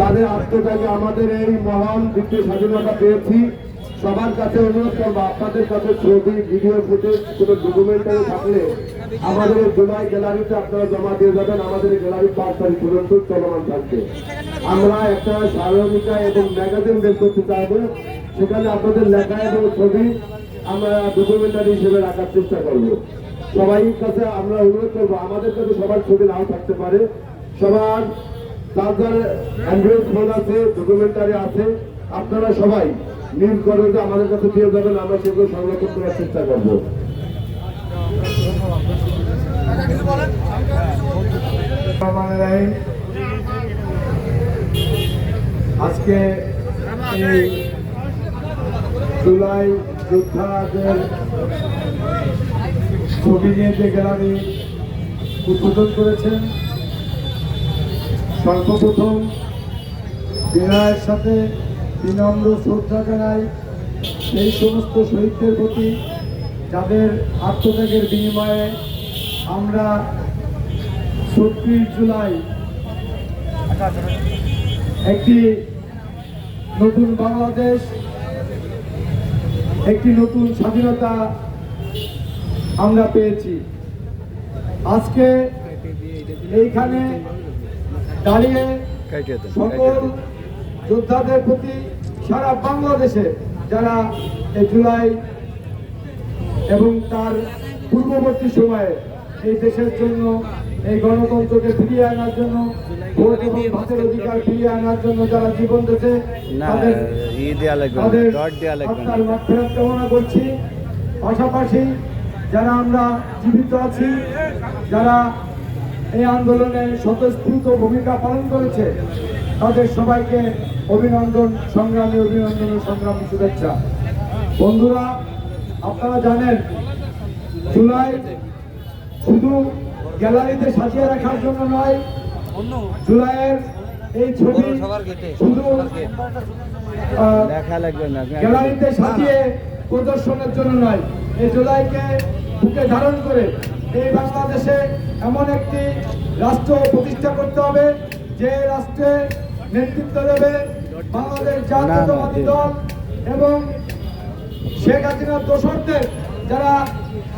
তাদের আত্মত্যাগে আমাদের এই মহান দ্বিতীয় স্বাধীনতা পেয়েছি, সবার কাছে অনুরোধ করব, আপনাদের কাছে ছবি, ভিডিও, ফুটেজ, কোনো ডকুমেন্টারি থাকলে আমাদের জুলাই গ্যালারিতে আপনারা জমা দিয়ে যাবেন, আমাদের গ্যালারি পাঁচ তারিখ পর্যন্ত চলমান থাকবে। আমরা একটা সারণিকা এবং ম্যাগাজিন বের করতে চাইব, সেখানে আপনাদের লেখা এবং ছবি আমরা ডকুমেন্টারি হিসেবে রাখার চেষ্টা করব। সবাই কাছে আমরা অনুরোধ করব, আমাদের কাছে সবার ছবি নাও থাকতে পারে। সবার যার অ্যান্ড্রয়েড ফোন আছে ডকুমেন্টারি আছে। আপনারা সবাই নিউজ করে আমাদের কাছে দিয়ে যাবেন, আমরা সেগুলো সংরক্ষণ করার চেষ্টা করব। আজকে জুলাই যোদ্ধাদের ছবি নিয়ে যে গ্যালারি উদ্বোধন করেছেন সর্বপ্রথম বিনয়ের সাথে বিনম্র শ্রদ্ধা জানাই সেই সমস্ত শহীদদের প্রতি, যাদের আত্মত্যাগের বিনিময়ে আমরা ছত্রিশ জুলাই একটি নতুন বাংলাদেশ, একটি নতুন স্বাধীনতা আমরা পেয়েছি। আজকে এইখানে দাঁড়িয়ে সকল যোদ্ধাদের প্রতি সারা বাংলাদেশে যারা এই জুলাই এবং তার পূর্ববর্তী সময়ে এই দেশের জন্য এই গণতন্ত্রকে ফিরিয়ে আনার জন্য ভোট এবং ভাতের অধিকার ফিরিয়ে আনার জন্য যারা জীবন না তাদের মাগফিরাত কামনা করছি। পাশাপাশি যারা আমরা জীবিত আছি যারা এই আন্দোলনে স্বতঃস্ফূর্ত ভূমিকা পালন করেছে তাদের সবাইকে অভিনন্দন, সংগ্রামী অভিনন্দন ও সংগ্রামী শুভেচ্ছা। বন্ধুরা, আপনারা জানেন, জুলাই শুধু গ্যালারিতে সাজিয়ে রাখার জন্য নয়, জুলাইয়ের এই ছবি শুধু গ্যালারিতে সাজিয়ে প্রদর্শনের জন্য নয়, এই জুলাইকে বুকে ধারণ করে এই বাংলাদেশে এমন একটি রাষ্ট্র প্রতিষ্ঠা করতে হবে যে রাষ্ট্রে নেতৃত্ব দেবে বাংলাদেশ জাতীয়তাবাদী দল এবং শেখ হাসিনার দোসরদের যারা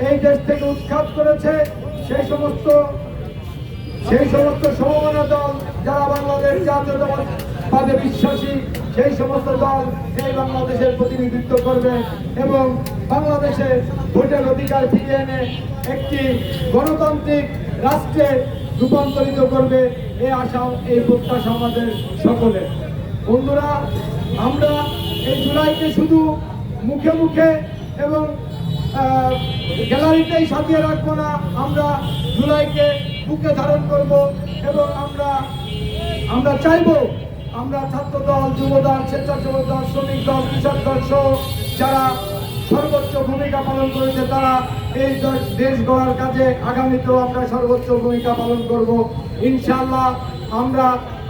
এই দেশ থেকে উৎখাত করেছে সেই সমস্ত সেই সমস্ত সমমনা দল যারা বাংলাদেশ জাতীয়তাবাদে বিশ্বাসী সেই সমস্ত দল এই বাংলাদেশের প্রতিনিধিত্ব করবে এবং বাংলাদেশে ভোটের অধিকার ফিরিয়ে এনে একটি গণতান্ত্রিক রাষ্ট্রে রূপান্তরিত করবে এই আশা এই প্রত্যাশা আমাদের সকলের। বন্ধুরা, আমরা এই জুলাইকে শুধু মুখে মুখে এবং গ্যালারিতেই সাজিয়ে রাখব না, আমরা জুলাইকে বুকে ধারণ করব এবং আমরা আমরা চাইব, আমরা ছাত্র দল যুব দল স্বেচ্ছাসেবক দল, শ্রমিক দল, কৃষক দল সহ যারা সর্বোচ্চ ভূমিকা পালন করেছে তারা এই দেশ গড়ার কাজে আগামীতেও আমরা সর্বোচ্চ ভূমিকা পালন করব। ইনশাল্লাহ আমরা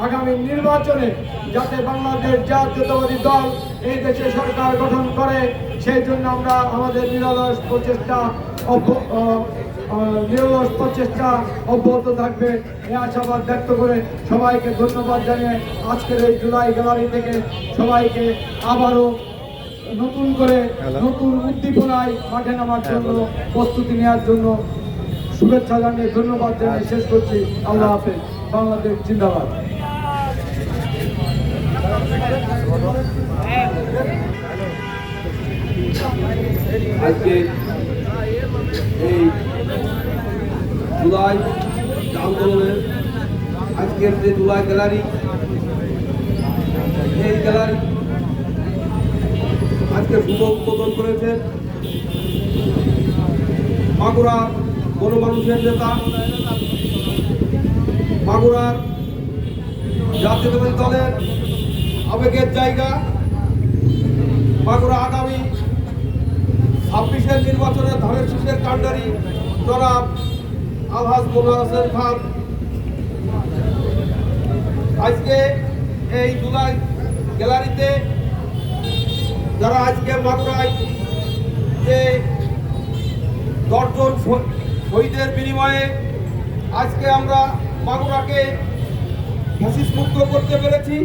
আগামী নির্বাচনে যাতে বাংলাদেশ জাতীয়তাবাদী দল এই দেশে সরকার গঠন করে, সেই জন্য আমরা আমাদের নিরলস প্রচেষ্টা নিরলস প্রচেষ্টা অব্যাহত থাকবে। এই আশাবাদ ব্যক্ত করে সবাইকে ধন্যবাদ জানিয়ে আজকের এই জুলাই গ্যালারি থেকে সবাইকে আবারও নতুন করে নতুন উদ্দীপনায় মাঠে নামার জন্য প্রস্তুতি নেওয়ার জন্য শুভেচ্ছা জানিয়ে ধন্যবাদ জানিয়ে শেষ করছি। আল্লাহ হাফেজ। বাংলাদেশ জিন্দাবাদ। আজকে এই জুলাই আন্দোলনের আজকের যে জুলাই গ্যালারি এই গ্যালারি আজকে শুভ উদ্বোধন করেছেন মাগুরার গণমানুষের নেতা মাগুরার জাতীয়তাবাদী দলের আবেগের জায়গা মাগুরা আগামী ছাব্বিশের নির্বাচনে ধানের শীষের কাণ্ডারি জনাব আলহাজ মোল্লা হোসেন খান। আজকে এই জুলাই গ্যালারিতে যারা আজকে মাগুরায় যে দশজন শহীদের বিনিময়ে আজকে আমরা মাগুরাকে মুক্ত করতে পেরেছি,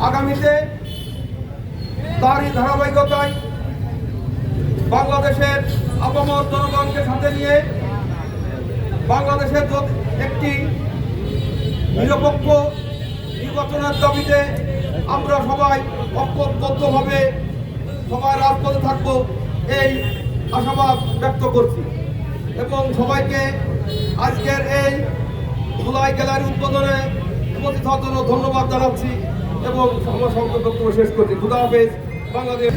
আগামীতে তারই ধারাবাহিকতায় বাংলাদেশের আপামর জনগণকে সাথে নিয়ে বাংলাদেশের একটি নিরপেক্ষ নির্বাচনের দাবিতে আমরা সবাই ঐক্যবদ্ধভাবে সবাই রাজপথে থাকব এই আশাবাদ ব্যক্ত করছি। এবং সবাইকে আজকের এই ধুলাই গ্যালারি উদ্বোধনে উপস্থিত হওয়ার জন্য ধন্যবাদ জানাচ্ছি এবং আমার সংক্ষিপ্ত বক্তব্য শেষ করছি। খুদা হাফেজ, বাংলাদেশ।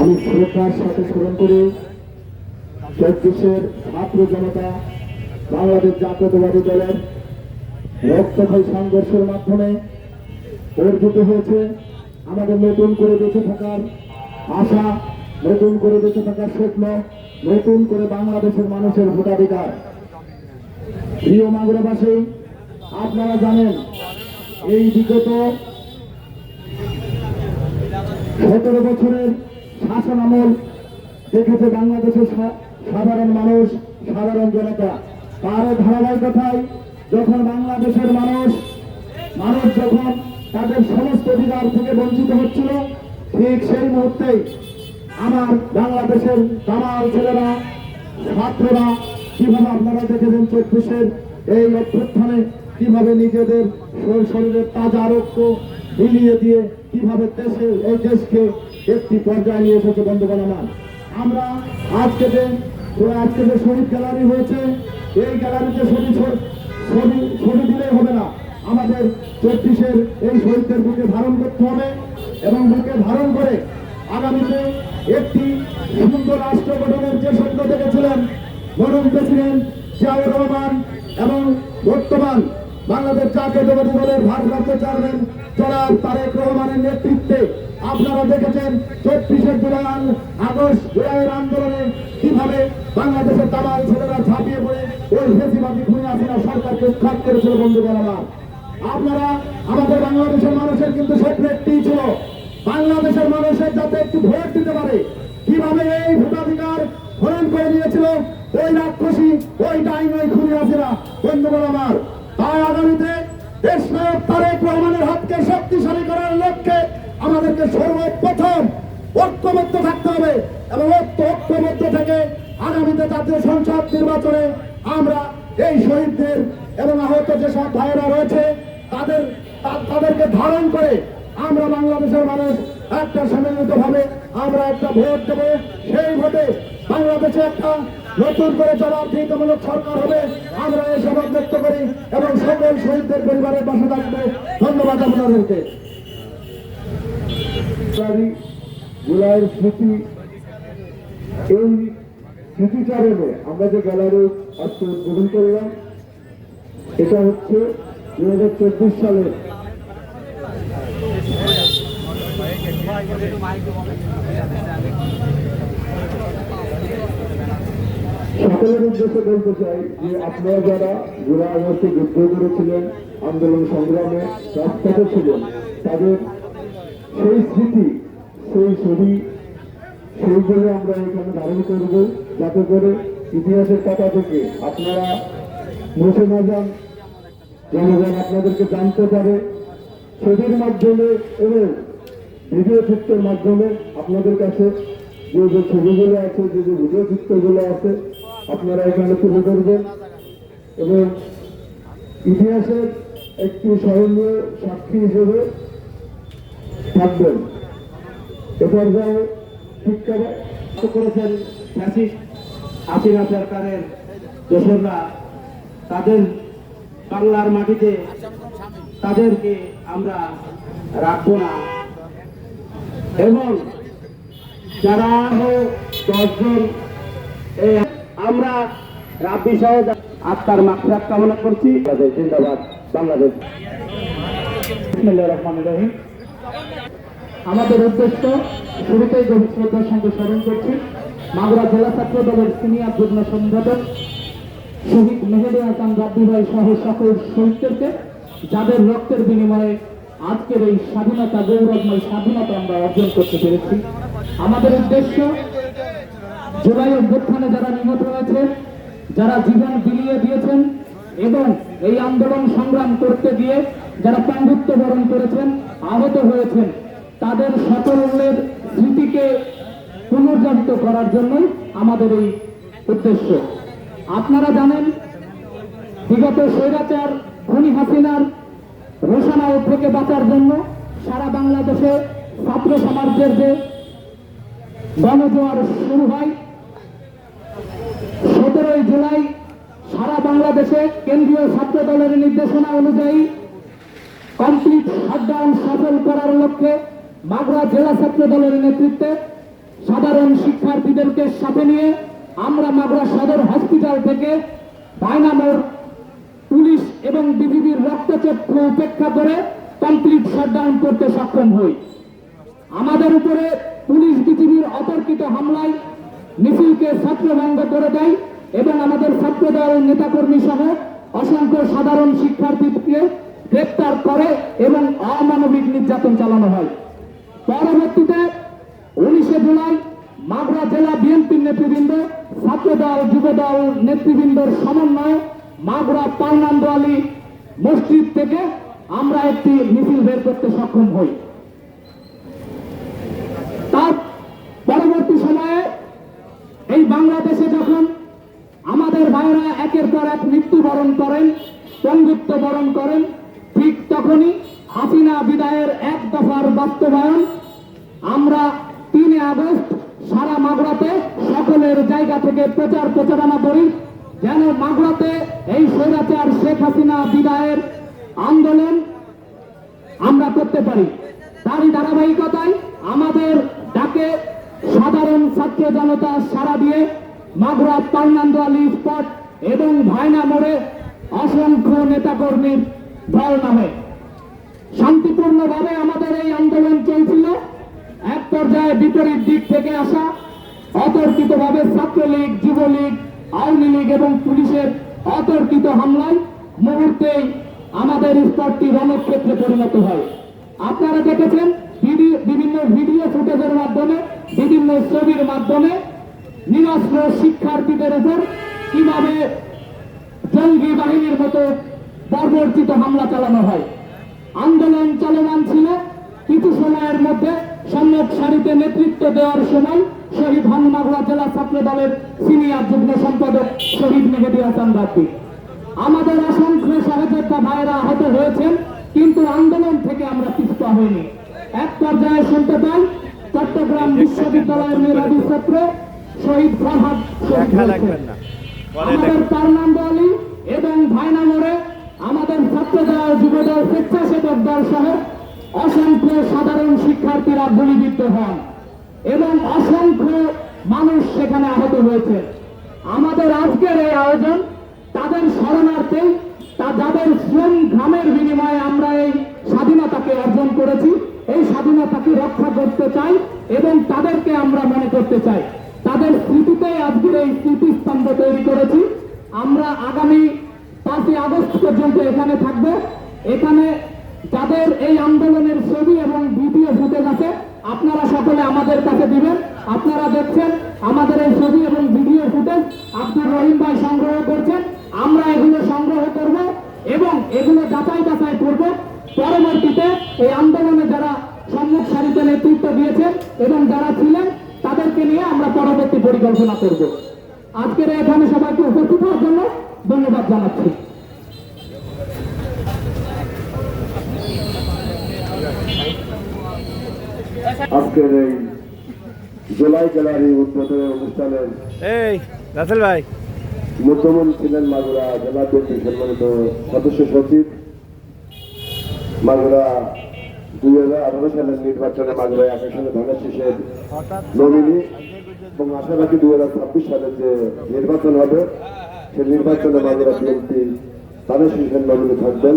আমি শ্রদ্ধার সাথে স্মরণ করি, চব্বিশের ছাত্র জনতা বাংলাদেশ জাতীয়তাবাদী দলের রক্তক্ষয়ী সংঘর্ষের মাধ্যমে অর্জিত হয়েছে। আমাদের নতুন করে বেঁচে থাকার আশা, নতুন করে বেঁচে থাকার স্বপ্ন, নতুন করে বাংলাদেশের মানুষের ভোটাধিকার। প্রিয় মাগুরাবাসী, আপনারা জানেন, এই বিগত সতেরো বছরের শাসন আমল দেখেছে বাংলাদেশের সাধারণ মানুষ, সাধারণ জনতা। তার ধারাবাহিকতায় যখন বাংলাদেশের মানুষ মানুষ যখন তাদের সমস্ত অধিকার থেকে বঞ্চিত হচ্ছিল। ঠিক সেই মুহূর্তেই আমার বাংলাদেশের দামাল ছেলেরা, ছাত্ররা কীভাবে আপনারা দেখেছেন চব্বিশের এই অভ্যুত্থানে, কীভাবে নিজেদের শরীরের তাজা রক্ত বিলিয়ে দিয়ে কীভাবে দেশে, এই দেশকে একটি পর্যায়ে নিয়ে এসেছে বন্ধুগণ আমার। আমরা আজকে যে আজকে যে শহীদ গ্যালারি হয়েছে, এই গ্যালারিতে ছবি ছবি ছবি দিলেই হবে না। আমাদের চব্বিশের এই শহীদদের বুকে ধারণ করতে হবে এবং বুকে ধারণ করে আগামীতে একটি সুন্দর রাষ্ট্র গঠনের যে স্বপ্ন দেখেছিলেন মরণ প্রেসিডেন্ট জিয়াউর রহমান এবং বর্তমান বাংলাদেশ জাতীয়তাবাদী দলের ভারপ্রাপ্ত চেয়ারম্যান জনাব তারেক রহমানের নেতৃত্বে আপনারা দেখেছেন চব্বিশে জুলাই, আগস্ট জুলাইয়ের আন্দোলনে কীভাবে বাংলাদেশের তামাল ছেলেরা ঝাঁপিয়ে পড়ে ওই ফেসিবাদী খুনি আসিনা সরকারকে উৎখাত করেছিল বন্ধুগণ আমার। আপনারা আমাদের বাংলাদেশের মানুষের কিন্তু স্বপ্ন একটি ছিল, বাংলাদেশের মানুষের যাতে একটু ভোট দিতে পারে। কীভাবে এই ভোটাধিকার হরণ করে নিয়েছিল ওই রাক্ষসী, ওই ডাইন, ওই খুনি আসিরা বন্ধুগণ আমার, তাই আগামীতে দেশ নায়ক তারেক রহমানের হাতকে শক্তিশালী করার লক্ষ্যে আমাদেরকে সর্বপ্রথম ঐক্যবদ্ধ থাকতে হবে এবং ঐক্য, ঐক্যবদ্ধ থেকে আগামীতে জাতীয় সংসদ নির্বাচনে আমরা এই শহীদদের এবং আহত যেসব ভাইয়েরা রয়েছে তাদের তাদেরকে ধারণ করে আমরা বাংলাদেশের মানুষ একটা সম্মিলিত ভাবে আমরা একটা ভোট দেবো। সেই ভোটে বাংলাদেশে একটা নতুন করে জবাবদিহিতামূলক সরকার হবে। আমরা এই সভা ব্যক্ত করি এবং সকল শহীদদের পরিবারের পাশে থাকব। ধন্যবাদ আপনাদেরকে। স্মৃতি, এই স্মৃতিচারণে আমরা যে গ্যালারি আজকে উদ্বোধন করলাম, এটা হচ্ছে দু হাজার চব্বিশ সালের সকলের উদ্দেশ্যে বলতে চাই যে আপনারা যারা জুলাই আগস্টে যুদ্ধ করেছিলেন, আন্দোলন সংগ্রামে রাজপথে ছিলেন, তাদের সেই স্মৃতি, সেই ছবি সেইগুলো আমরা এখানে ধারণ করব। যাতে করে ইতিহাসের পাতা থেকে আপনারা মুছে না যান। জনগণ আপনাদেরকে জানতে পারে, ছবির মাধ্যমে এবং ভিডিও চিত্রের মাধ্যমে আপনাদের কাছে যে যে ছবিগুলো আছে, যে যে ভিডিও চিত্রগুলো আছে, আপনারা এখানে তুলে ধরবেন। এবং ইতিহাসের একটি স্মরণীয় সাক্ষী হিসেবে থাকবেন। এ পর্যায়ে শিক্ষা করেছেন হাসিনা সরকারের দোসররা, তাদের বাংলার মাটিতে তাদেরকে আমরা রাখব না। এবং যারা দশজন আমরা রাব্বি সহ আত্মার মাকসাদ কামনা করছি। জিন্দাবাদ। বাংলাদেশ। আমাদের উদ্দেশ্য শুরুতেই গভীর শ্রদ্ধার সঙ্গে স্মরণ করছি, মাগুরা জেলা ছাত্র দলের সিনিয়র যুগ্ম সম্পাদক শহীদ মেহেদি হাসান রাব্বি ভাই সহ সকল শহীদদেরকে, যাদের রক্তের বিনিময়ে আজকের এই স্বাধীনতা, গৌরবময় স্বাধীনতা আমরা অর্জন করতে পেরেছি। আমাদের উদ্দেশ্য, জুলাই অভ্যুত্থানে যারা নিহত হয়েছে যারা জীবন বিলিয়ে দিয়েছেন, এবং এই আন্দোলন সংগ্রাম করতে গিয়ে যারা পাণ্ডুত্ব বরণ করেছেন, আহত হয়েছেন, তাদের সকলের স্মৃতিকে পুনর্জাগিত করার জন্যই আমাদের এই উদ্দেশ্য। আপনারা জানেন, বিগত স্বৈরাচার খনি হাসিনার রোশানাও থেকে বাঁচার জন্য সারা বাংলাদেশে ছাত্র সমাজের যে গণজোয়ার শুরু হয়, সতেরোই জুলাই সারা বাংলাদেশে কেন্দ্রীয় ছাত্র দলের নির্দেশনা অনুযায়ী কমপ্লিট শাটডাউন সফল করার লক্ষ্যে মাগরা জেলা ছাত্র দলের নেতৃত্বে সাধারণ শিক্ষার্থীদেরকে সাথে নিয়ে আমরা মাগরা সদর হসপিটাল থেকে বায়নামোর পুলিশ এবং বিজিবির রক্তচক্ষু উপেক্ষা করে কমপ্লিট শাটডাউন করতে সক্ষম হই। আমাদের উপরে পুলিশ বিজিবির অতর্কিত হামলায় মিছিলকে ছত্রভঙ্গ করে দেয় এবং আমাদের ছাত্রদল নেতাকর্মী সহ অসংখ্য সাধারণ শিক্ষার্থীকে গ্রেপ্তার করে এবং অমানবিক নির্যাতন চালানো হয়। পরবর্তীতে উনিশে জুলাই মাগরা জেলা বিএনপির নেতৃবৃন্দ ছাত্রদল, যুবদল, নেতৃবৃন্দর সমন্বয়ে মাগরা পালনান্দ আলী মসজিদ থেকে আমরা একটি মিছিল বের করতে সক্ষম হই। তার পরবর্তী সময়ে এই বাংলাদেশে যখন আমাদের ভাইরা একের পর এক মৃত্যুবরণ করেন পঙ্গুত্ব বরণ করেন, ঠিক তখনই হাসিনা বিদায়ের এক দফার বাস্তবায়ন আমরা তিনে আগস্ট সারা মাগরাতে সকলের জায়গা থেকে প্রচার প্রচারণা করি। যেন মাগরাতে এই স্বৈরাচার শেখ হাসিনা বিদায়ের আন্দোলন আমরা করতে পারি। তারই ধারাবাহিকতায় আমাদের ডাকে সাধারণ ছাত্র জনতা সারা দিয়ে মাগুরা পার্নান্দ আলী স্পট এবং ভাইনা মোড়ে অসংখ্য নেতাকর্মীর দল নামে। শান্তিপূর্ণভাবে আমাদের এই আন্দোলন চলছিল। এক পর্যায়ে বিপরীত দিক থেকে আসা অতর্কিতভাবে ছাত্রলীগ, যুবলীগ, আওয়ামী লীগ এবং পুলিশের অতর্কিত হামলায় মুহূর্তেই আমাদের স্পটটি রণক্ষেত্রে পরিণত হয়। আপনারা দেখেছেন বিভিন্ন ভিডিও ফুটেজের মাধ্যমে, বিভিন্ন ছবির মাধ্যমে নিরস্ত্র শিক্ষার্থীদের উপর কীভাবে জঙ্গি বাহিনীর মতো বর্বরচিত হামলা চালানো হয়। আন্দোলন চলমান ছিল কিছু সময়ের মধ্যে সম্মুখ সারিতে নেতৃত্ব দেওয়ার সময় শহীদ হন মাগুরা জেলা ছাত্র দলের সিনিয়র যুগ্ম সম্পাদক শহীদ মেহেদি হাসান রাব্বি আমাদের অসংখ্য সহযোদ্ধা ভাইরা আহত হয়েছেন কিন্তু আন্দোলন থেকে আমরা পিছপা হইনি। এক পর্যায়ে শুনতে পাই চট্টগ্রাম বিশ্ববিদ্যালয়ের মেধাবী ছাত্র শহীদ ফরহাদ আমাদের পার্নান্দ আলী এবং ভাইনা মোড়ে আমাদের ছাত্রদল যুবদল স্বেচ্ছাসেবক দল সহ অসংখ্য সাধারণ শিক্ষার্থীরা গুলিবিদ্ধ হন এবং অসংখ্য মানুষ সেখানে আহত হয়েছে। আমাদের আজকের এই আয়োজন তাদের শরণার্থে, তা যাদের শ্রম ঘামের বিনিময়ে আমরা এই স্বাধীনতাকে অর্জন করেছি, এই স্বাধীনতাকে রক্ষা করতে চাই এবং তাদেরকে আমরা মনে করতে চাই। তাদের স্মৃতিতে আজকের এই স্মৃতিস্তম্ভ তৈরি করেছি। আমরা আগামী পাঁচই আগস্ট পর্যন্ত এখানে থাকব। এখানে যাদের এই আন্দোলনের ছবি এবং ভিডিও ফুটেজ আছে আপনারা সকলে আমাদের কাছে দিবেন। আপনারা দেখছেন আমাদের এই ছবি এবং ভিডিও ফুটেজ। আব্দুর রহিম ভাই সংগ্রহ করছেন আমরা এগুলো সংগ্রহ করব এবং এগুলো যাচাই বাছাই করব পরবর্তীতে এই আন্দোলনে যারা সম্মুখ সারিতে নেতৃত্ব দিয়েছেন এবং যারা ছিলেন তাদেরকে নিয়ে আমরা পরবর্তী পরিকল্পনা করব আজকের এখানে সবাইকে উপস্থিত হওয়ার জন্য ধন্যবাদ জানাচ্ছি আজকের এই জুলাই গ্যালারি উদ্বোধনের অনুষ্ঠানের এই রাসেল ভাই। মুখ্যমন ছিলেন মাগুরা জেলা বিএনপি সম্মানিত সদস্য সচিব। মাগুরা দুই হাজার আঠারো সালের নির্বাচনে মাগুরা এক ধানের শীষের নমিনি এবং আশা রাখি দুই হাজার ছাব্বিশ সালে যে নির্বাচন হবে সেই নির্বাচনে মাগুরা বিএনপি ধানের শীষের নমিনি থাকবেন।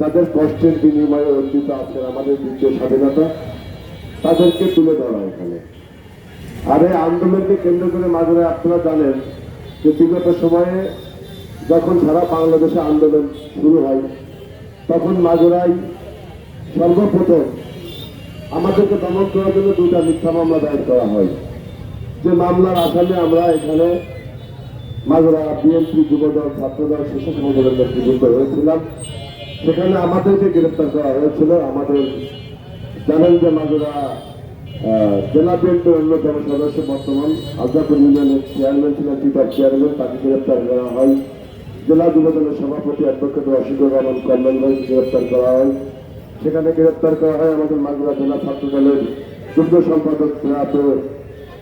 তাদের কষ্টের বিনিময়ে অর্জিত আজকের আমাদের দ্বিতীয় স্বাধীনতা, তাদেরকে তুলে ধরা এখানে। আর এই আন্দোলনকে কেন্দ্র করে মাঝে আপনারা জানেন যে বিগত সময়ে যখন সারা বাংলাদেশে আন্দোলন শুরু হয়, তখন মাগুরাই সর্বপ্রথম আমাদেরকে দমন করার জন্য দুটা মিথ্যা মামলা দায়ের করা হয়। যে মামলার আসামে আমরা এখানে মাগুরা বিএনপি যুবদল, ছাত্রদল শিশু সংগঠনের নেতৃবৃন্দ হয়েছিলাম। সেখানে আমাদেরকে গ্রেপ্তার করা হয়েছিল আমাদের জানেন যে আহ, জেলা বিএনপির অন্যতম সদস্য বর্তমান আজাদুল ইউনিয়নের চেয়ারম্যান ছিলেন চিফ চেয়ারম্যান তাকে গ্রেপ্তার করা হয়। জেলা যুবদলের সভাপতি অ্যাডভোকেট রশিদুর রহমান ভাইকে গ্রেপ্তার করা হয়। সেখানে গ্রেপ্তার করা হয় আমাদের মাগুরা জেলা ছাত্র দলের যুগ্ম সম্পাদক প্রয়াত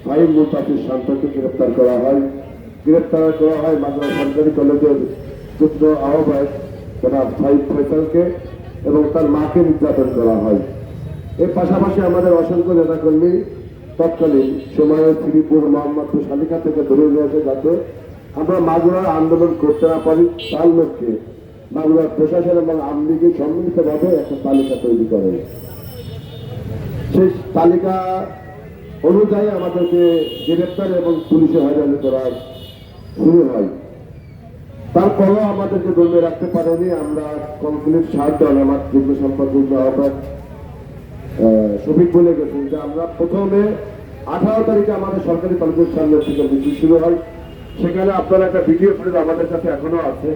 ফাহিম মুতাফির শান্তকে গ্রেপ্তার করা হয়। গ্রেপ্তার করা হয় মাগুরা সরকারি কলেজের যুগ্ম আহ্বায়ক জনাব ফাহিম ফয়সালকে এবং তার মাকে নির্যাতন করা হয়। এর পাশাপাশি আমাদের অসংখ্য নেতাকর্মী তৎকালীন সময়ে শ্রীপুর মোহাম্মদপুর শালিকা থেকে ধরে আসে যাতে আমরা মাগুরার আন্দোলন করতে না পারি তার লক্ষ্যে মাগুরার প্রশাসন এবং আমলিগে সম্মিলিতভাবে একটা তালিকা তৈরি করে। সেই তালিকা অনুযায়ী আমাদেরকে গ্রেপ্তার এবং পুলিশে হয়রানি করার শুরু হয়। তারপরেও আমাদেরকে দমে রাখতে পারেনি। আমরা কমপ্লিট সাত দল আমার যুগ্ম সম্পাদক আহ্বায়ক আহ, শফিক বলে গেছেন যে আমরা প্রথমে আঠারো তারিখে আমাদের সরকারি কলেজের সামনে থেকে মিছিল শুরু হয়। সেখানে আপনারা একটা ভিডিও ফুটেজ আমাদের কাছে এখনও আছে।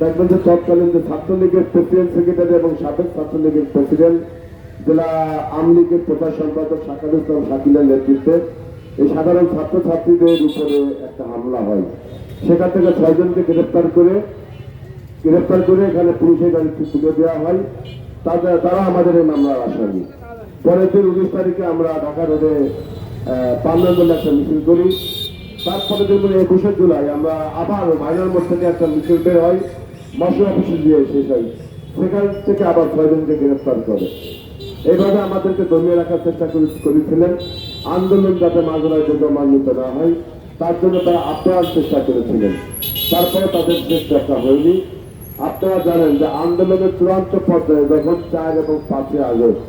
দেখবেন যে তৎকালীন যে ছাত্রলীগের প্রেসিডেন্ট সেক্রেটারি এবং সাবেক ছাত্রলীগের প্রেসিডেন্ট জেলা আওয়ামী লীগের প্রচার সম্পাদক শাকাল ইসলাম শাকিলের নেতৃত্বে এই সাধারণ ছাত্রছাত্রীদের উপরে একটা হামলা হয়। সেখান থেকে ছয়জনকে গ্রেপ্তার করে গ্রেপ্তার করে এখানে পুলিশের গাড়িতে তুলে দেওয়া হয়। তাদের, তারা আমাদের এই মামলার আসামি। পরের দিন উনিশ তারিখে আমরা ঢাকা রোডে পার্লামেন্ট একটা মিছিল করি। তারপরে দেখবেন একুশে জুলাই আমরা আবার মাইনার মোড় থেকে একটা মিছিল বের হয়। মৎস্য অফিসে গিয়ে শেষ হয়। সেখান থেকে আবার ছয়জনকে গ্রেপ্তার করে। এইভাবে আমাদেরকে দমিয়ে রাখার চেষ্টা করে- করেছিলেন। আন্দোলন যাতে মাগুরায় যোগ্য মান্যতা না হয়। তার জন্য তারা আপ্রাণ চেষ্টা করেছিলেন। তারপরে তাদের শেষ দেখা হয়নি। আপনারা জানেন যে আন্দোলনের চূড়ান্ত পর্যায়ে যখন চার এবং পাঁচই আগস্ট,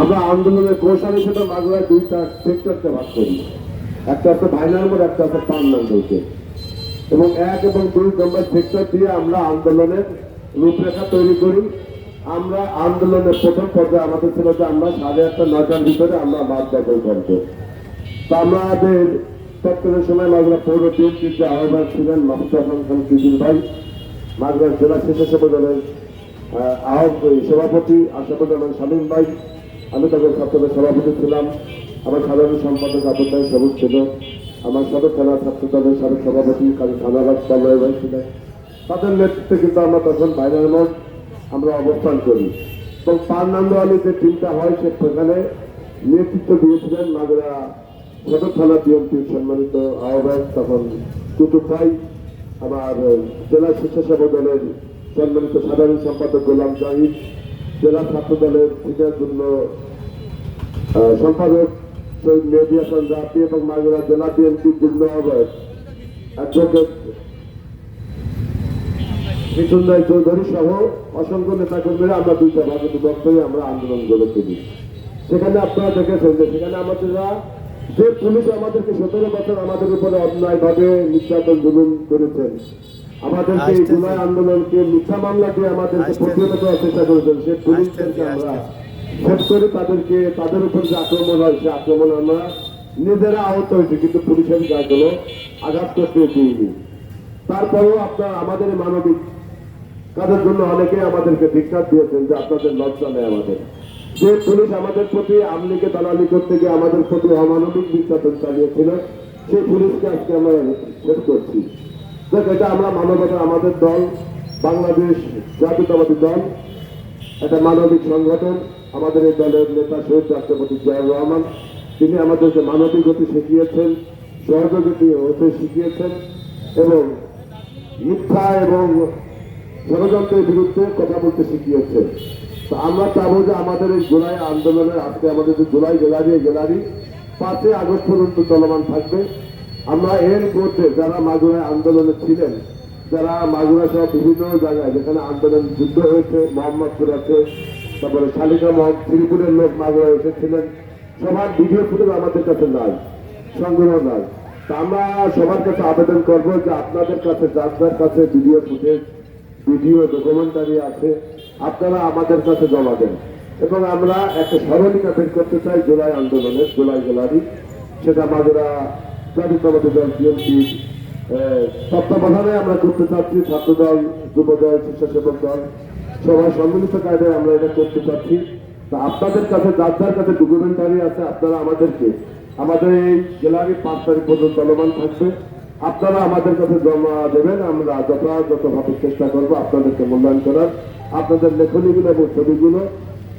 আমরা আন্দোলনের কৌশল হিসেবে মাগুরায় দুইটা সেক্টরকে ভাগ করি। একটা হচ্ছে ভাইনার মোড়, একটা হচ্ছে পান্নান্দকে এবং এক এবং দুই নম্বর সেক্টর দিয়ে আমরা আন্দোলনের রূপরেখা তৈরি করি। আমরা আন্দোলনের প্রথম পর্যায়ে আমাদের ছিল যে আমরা সাড়ে আটটা, নয়টার ভিতরে আমরা বাদ দখল করব। তো আমাদের তৎকালীন সময় মাগুরা পৌর বিএনপির আহ্বায়ক ছিলেন মাহমুদ হাসান খান ভাই। মাগুরা জেলা স্বেচ্ছাসেবক দলের আহ, আহ্বায়ক সভাপতি আশাফুল রহমান সালিম ভাই। আমি তখন ছাত্রদের সভাপতি ছিলাম। আমার সাধারণ সম্পাদক আবুদ্দাই সবুজ ছিল। আমার সদর থানা ছাত্র দলের সাবেক সভাপতি কাজী থানাবাদ কল্লয় ভাই ছিলেন। তাদের নেতৃত্বে কিন্তু আমরা তখন বাইরের মোড় আমরা অবস্থান করি। এবং পারনান্দ আলী যে টিমটা হয় সেখানে নেতৃত্ব দিয়েছিলেন মাগুরা সদর থানা বিএনপির সম্মানিত আহ্বায়ক তখন কুতুব ভাই আমার জেলা স্বেচ্ছাসেবক দলের সম্মানিত সাধারণ সম্পাদক গোলাম জাহিদ জেলা ছাত্র দলের আহ, সম্পাদক শহীদ মেহদি হাসান জাতি এবং মাগুরা জেলা বিএনপির যুগ্ম আহ্বায়ক অ্যাডভোকেট রায় চৌধুরী সহ অসংখ্য নেতা কর্মীরা আমরা দুইটা ভাগে বিভক্ত হয়ে আমরা আন্দোলন গড়ে তুলি। সেখানে আপনারা দেখেছেন যে সেখানে আমাদেররা যে পুলিশ আমাদেরকে সতেরো বছর আমাদের উপরে অন্যায়ভাবে নির্যাতন জুলুম করেছেন আমাদেরকে এই। জুলাই আন্দোলনকে মিথ্যা মামলা দিয়ে আমাদেরকে প্রতিহত করার চেষ্টা করেছেন সে পুলিশকে আমরা। শেষ করে তাদেরকে তাদের উপর যে আক্রমণ হয় সে আক্রমণ আমরা নিজেরা আহত হয়েছে কিন্তু পুলিশের কোনো আঘাত করতে দিইনি তারপরেও আপনার আমাদের মানবিক কাজের জন্য অনেকে আমাদেরকে ধিক্ষার দিয়েছেন যে আপনাদের লজ্জা নেয় আমাদের যে পুলিশ আমাদের প্রতি, আমলিকে দালালি করতে গিয়ে আমাদের প্রতি অমানবিক নির্যাতন চালিয়েছিল, সেই পুলিশকে আজকে আমরা শেষ করছি। দেখ, এটা আমরা মানবতা আমাদের দল, বাংলাদেশ জাতীয়তাবাদী দল, একটা মানবিক সংগঠন। আমাদের এই দলের নেতা শহীদ রাষ্ট্রপতি জিয়াউর রহমান, তিনি আমাদেরকে মানবিক গতি শিখিয়েছেন, সহযোগী হতে শিখিয়েছেন এবং মিথ্যা এবং ষড়যন্ত্রের বিরুদ্ধে কথা বলতে শিখিয়েছেন। আমরা চাবো যে আমাদের এই জুলাই আন্দোলনের আজকে আমাদের যে জুলাই গ্যালারি গ্যালারি পাঁচই আগস্ট পর্যন্ত চলমান থাকবে। আমরা এর মধ্যে যারা মাগুরায় আন্দোলনে ছিলেন, যারা মাগুরা সহ বিভিন্ন জায়গায় যেখানে আন্দোলন যুদ্ধ হয়েছে, মোহাম্মদপুর আছে, তারপরে শালিকা মহল শ্রীপুরের লোক মাগুরা এসেছিলেন, সবার ভিডিও ফুটেজ আমাদের কাছে নাই, সংগ্রহ নাই। তা আমরা সবার কাছে আবেদন করব যে আপনাদের কাছে, যার কাছে ভিডিও ফুটেজ ভিডিও ডকুমেন্টারি আছে আপনারা আমাদের কাছে জমা দেন। এবং আমরা একটা স্মরণিকা বের করতে চাই জুলাই আন্দোলনের, জুলাই গ্যালারি সেটা মাগুরা জাতীয়তাবাদী দল বিএনপি তত্ত্বাবধানে আমরা করতে চাচ্ছি ছাত্র দল যুব দল স্বেচ্ছাসেবক দল, সবাই সম্মিলিত কায়দায় আমরা এটা করতে চাচ্ছি। তা আপনাদের কাছে, যার যার কাছে ডকুমেন্টারি আছে, আপনারা আমাদেরকে, আমাদের এই গ্যালারি পাঁচ তারিখ পর্যন্ত চলমান থাকবে। আপনারা আমাদের কাছে জমা দেবেন, আমরা যথাযথভাবে চেষ্টা করব আপনাদেরকে মূল্যায়ন করার। আপনাদের লেখনীগুলো এবং ছবিগুলো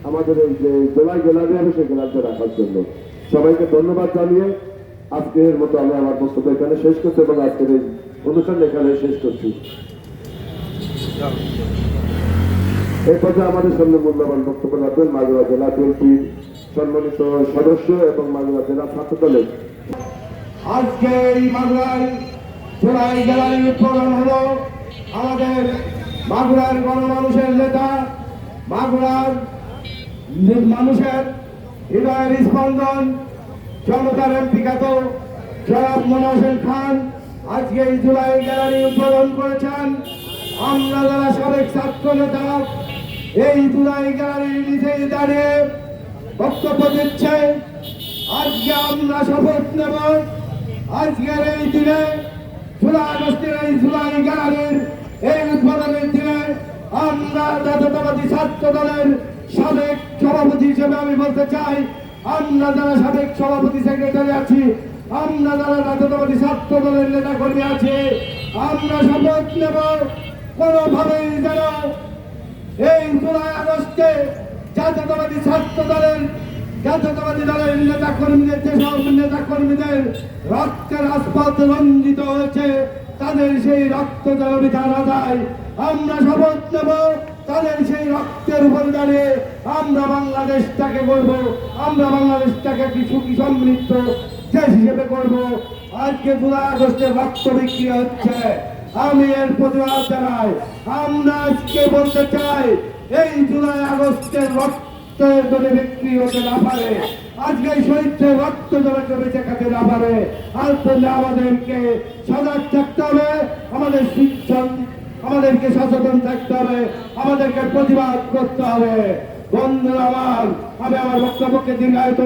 আমাদের এই যে জেলা গ্যালারি হবে সেই গ্যালারিতে রাখার জন্য। সবাইকে ধন্যবাদ জানিয়ে আজকের মতো আমি আমার বক্তব্য এখানে শেষ করছি এবং আজকের এই অনুষ্ঠান এখানে শেষ করছি। এই পর্যায়ে আমাদের সামনে মূল্যবান বক্তব্য রাখবেন মাগুরা জেলা বিএনপির সম্মানিত সদস্য এবং মাগুরা জেলা ছাত্র দলের আজকে এই বাংলায় জুলাই গ্যালারি উদ্বোধন হলো আমাদের বাংলার গণমানুষের নেতা নি- মানুষের হৃদয়ের স্পন্দন। জনতার এমপি খ্যাত জনাব মনোজ খান আজকে এই জুলাই গ্যালারি উদ্বোধন করেছেন। আমরা যারা সাবেক ছাত্র নেতা, এই জুলাই গ্যালারির নিচেই দাঁড়িয়ে বক্তব্য দিচ্ছে। আজকে আমরা শপথ নেব। আজকের এই দিনে জুলাই আগস্টের এই জুলাই গ্যালারির এই উদ্বোধনের দিনে আমরা জাতীয়তাবাদী ছাত্র দলের সাবেক সভাপতি হিসেবে আমি বলতে চাই, আমরা যারা সাবেক সভাপতি সেক্রেটারি আছি, আমরা যারা জাতীয়তাবাদী ছাত্র দলের নেতা কর্মী আছি, আমরা শপথ নেব কোনোভাবেই যেন এই জুলাই আগস্টে জাতীয়তাবাদী ছাত্র দলের জাতীয়তাবাদী দলের নেতা কর্মীদের যেসব নেতা কর্মীদের রক্তের আসপাত রঞ্জিত হয়েছে, তাদের সেই রক্ত যেন বৃথা না যায় আমরা শপথ নেব, তাদের সেই রক্তের উপর দাঁড়িয়ে আমরা বাংলাদেশটাকে করব আমরা বাংলাদেশটাকে একটি সুখী সমৃদ্ধ দেশ হিসেবে করব আজকে জুলাই আগস্টের রক্ত বিক্রি হচ্ছে। আমি এর প্রতিবাদ জানাই। আমরা আজকে বলতে চাই, এই জুলাই আগস্টের হতে না পারে। আর আমাদেরকে থাকতে হবে, আমাদের আমাদেরকে সচেতন থাকতে হবে, আমাদেরকে প্রতিবাদ করতে হবে। বন্ধুরা আমার, আমি আমার বক্তব্যকে দীর্ঘায়িত